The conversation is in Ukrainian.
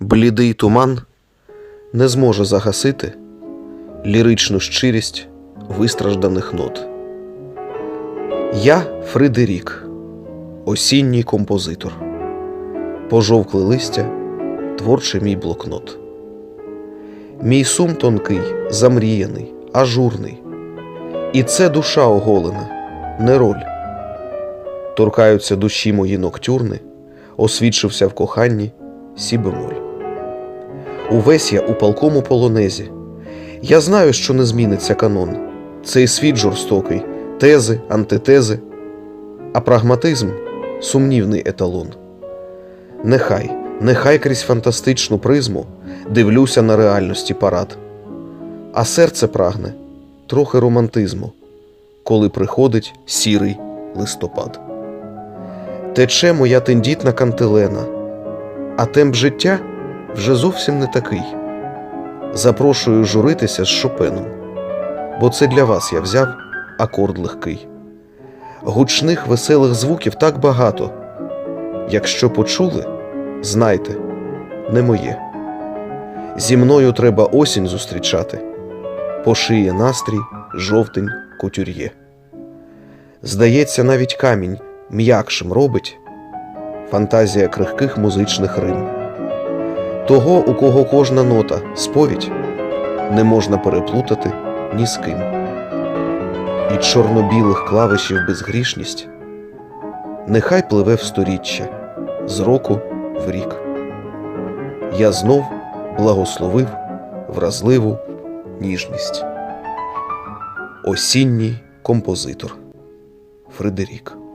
блідий туман не зможе загасити ліричну щирість вистражданих нот. Я Фредерік, осінній композитор, пожовкле листя, творчий мій блокнот. Мій сум тонкий, замріяний, ажурний, і це душа оголена, не роль. Торкаються душі мої ноктюрни, освідчився в коханні сі бемоль. Увесь я у палкому полонезі. Я знаю, що не зміниться канон. Цей світ жорстокий, тези, антитези, а прагматизм сумнівний еталон. Нехай, нехай крізь фантастичну призму дивлюся на реальності парад. А серце прагне трохи романтизму, коли приходить сірий листопад. Тече моя тендітна кантилена, а темп життя вже зовсім не такий. Запрошую журитися з Шопеном, бо це для вас я взяв акорд легкий. Гучних веселих звуків так багато. Якщо почули, знайте, не моє. Зі мною треба осінь зустрічати, пошиє настрій жовтень кутюр'є. Здається, навіть камінь м'якшим робить фантазія крихких музичних рим. Того, у кого кожна нота сповідь, не можна переплутати ні з ким. І чорно-білих клавишів безгрішність нехай пливе в сторіччя з року в рік. Я знов благословив вразливу ніжність. Осінній композитор Фредерік.